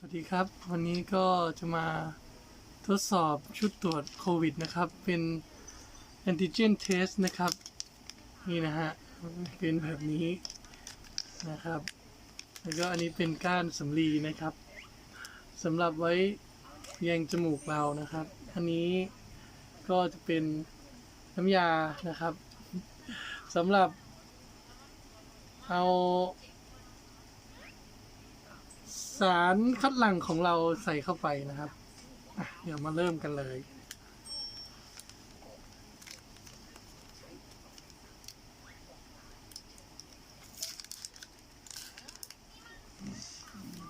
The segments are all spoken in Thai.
สวัสดีครับ วันนี้ก็จะมาทดสอบชุดตรวจโควิดนะครับ เป็น antigen test นะครับ นี่นะฮะ เป็นแบบนี้นะครับ แล้วก็อันนี้เป็นก้านสำลีนะครับสำหรับไว้แยงจมูกเรานะครับ อันนี้ก็จะเป็นน้ำยานะครับสำหรับเอา สารคัดหลั่งของเราใส่เข้าไปนะครับ เดี๋ยวมาเริ่มกันเลย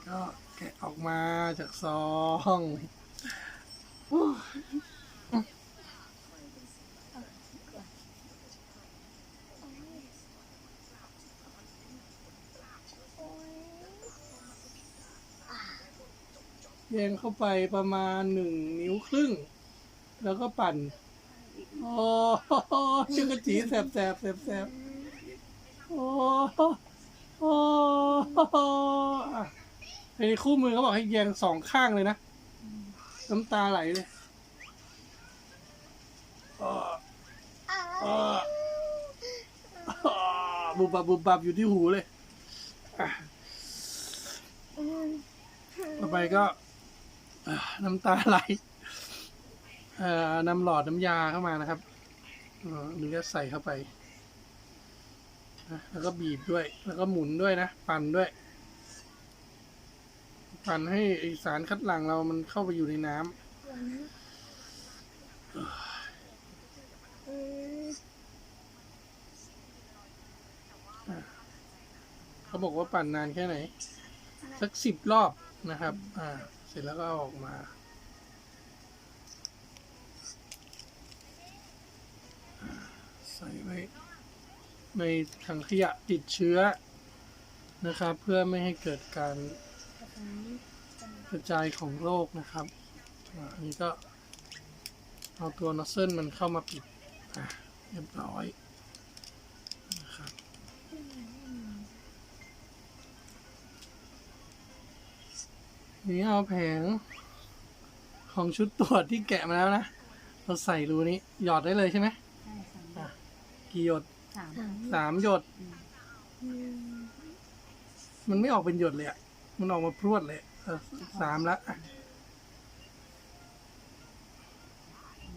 ก็แกะออกมาจากซอง แยงเข้าไปประมาณหนึ่งนิ้วครึ่ง แล้วก็ปั่น โอ้โหชื่อกระจีแสบแสบแสบแสบโอ้โหโอ้โหอะไอ้คู่มือเขาบอกให้แยงสองข้างเลยนะ น้ำตาไหลเลยอ้ออ้ออ้อบุบบับบุบบับอยู่ที่หูเลยอะต่อไปก็ น้ำตาไหลนำหลอดน้ำยาเข้ามานะครับอ่าหรือจะใส่เข้าไปแล้วก็บีบด้วย แล้วก็หมุนด้วยนะ ปั่นด้วย ปั่นให้สารคัดหลั่งเรามันเข้าไปอยู่ในน้ำเขาบอกว่าปั่นนานแค่ไหน สักสิบรอบ นะครับ อ่า เสร็จแล้วก็ออกมา ใส่ไว้ในถังขยะติดเชื้อนะครับ เพื่อไม่ให้เกิดการกระจายของโรคนะครับอันนี้ก็เอาตัวนอสเซิลมันเข้ามาปิดอะเรียบร้อย นี่เอาแผงของชุดตรวจที่แกะมาแล้วนะ เราใส่รูนี้ หยอดได้เลยใช่ไหมใช่สามอะกี่หยดสามสามหยด มันไม่ออกเป็นหยดเลยอะ มันออกมาพรวดเลยเออสามละอะ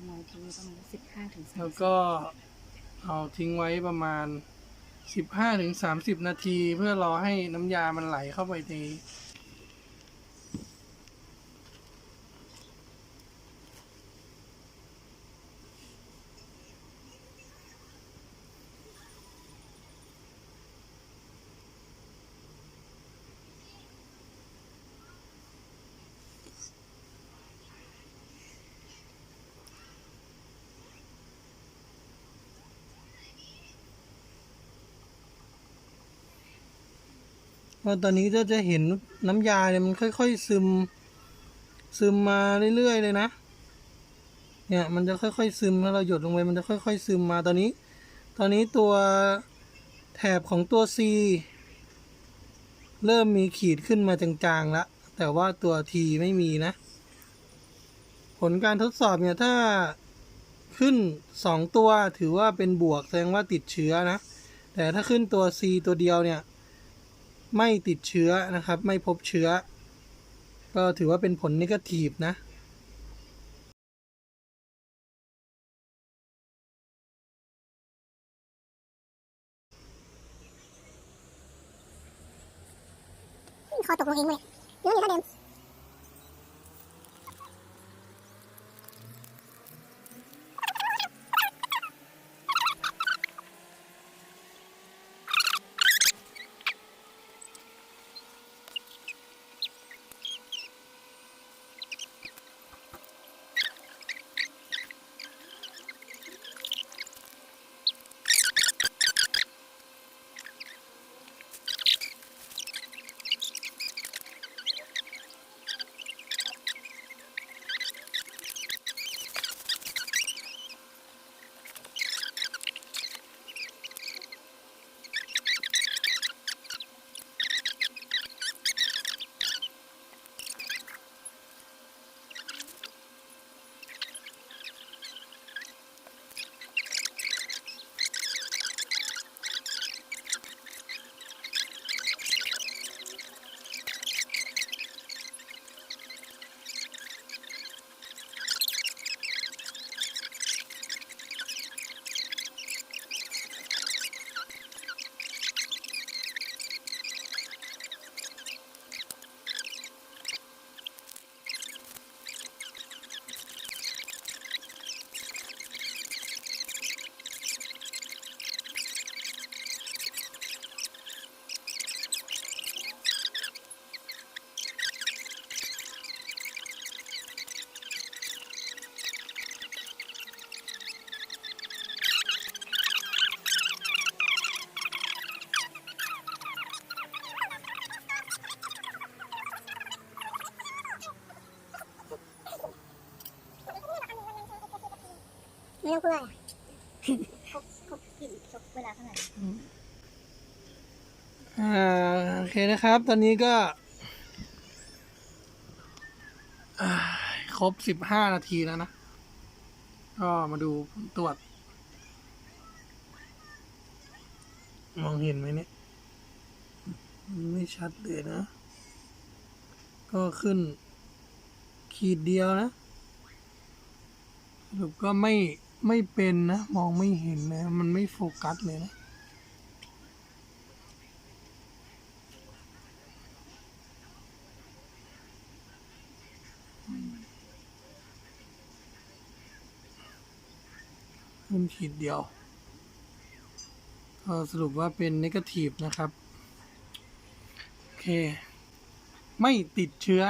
เราทิ้งไว้ประมาณสิบห้าถึงสามแล้วก็เอาทิ้งไว้ประมาณสิบห้าถึงสามสิบนาที เพื่อรอให้น้ำยามันไหลเข้าไปใน ว่าตอนนี้ก็จะเห็นน้ำยาเนี่ยมันค่อยๆซึม ซึมมาเรื่อยๆเลยนะ เนี่ยมันจะค่อยๆซึมถ้าเราหยดลงไปมันจะค่อยๆซึมมาตอนนี้ ตอนนี้ตัวแถบของตัว C เริ่มมีขีดขึ้นมาจางๆแล้วแต่ว่าตัว T ไม่มีนะ ผลการทดสอบเนี่ยถ้าขึ้นสองตัวถือว่าเป็นบวกแสดงว่าติดเชื้อนะ แต่ถ้าขึ้นตัว C ตัวเดียวเนี่ย ไม่ติดเชื้อนะครับ ไม่พบเชื้อ ก็ถือว่าเป็นผลนิเกทีฟนะคอตกลงเองเลยหรือว่าอยู่เท่าเดิม ไม่ต้องพูดอะไรครบครบกี่ครบเวลาเท่าไหร่อ่าโอเคนะครับ ตอนนี้ก็อ่าครบสิบห้านาทีแล้วนะ ก็มาดูผลตรวจ มองเห็นไหมเนี่ย ไม่ชัดเลยนะ ก็ขึ้น ขีดเดียวนะสรุปก็ไม่ ไม่เป็นนะ มองไม่เห็นนะ มันไม่โฟกัสเลยนะ ขึ้นขีดเดียวก็สรุปว่าเป็นนกาทีฟนะครับ โอเค ไม่ติดเชื้อ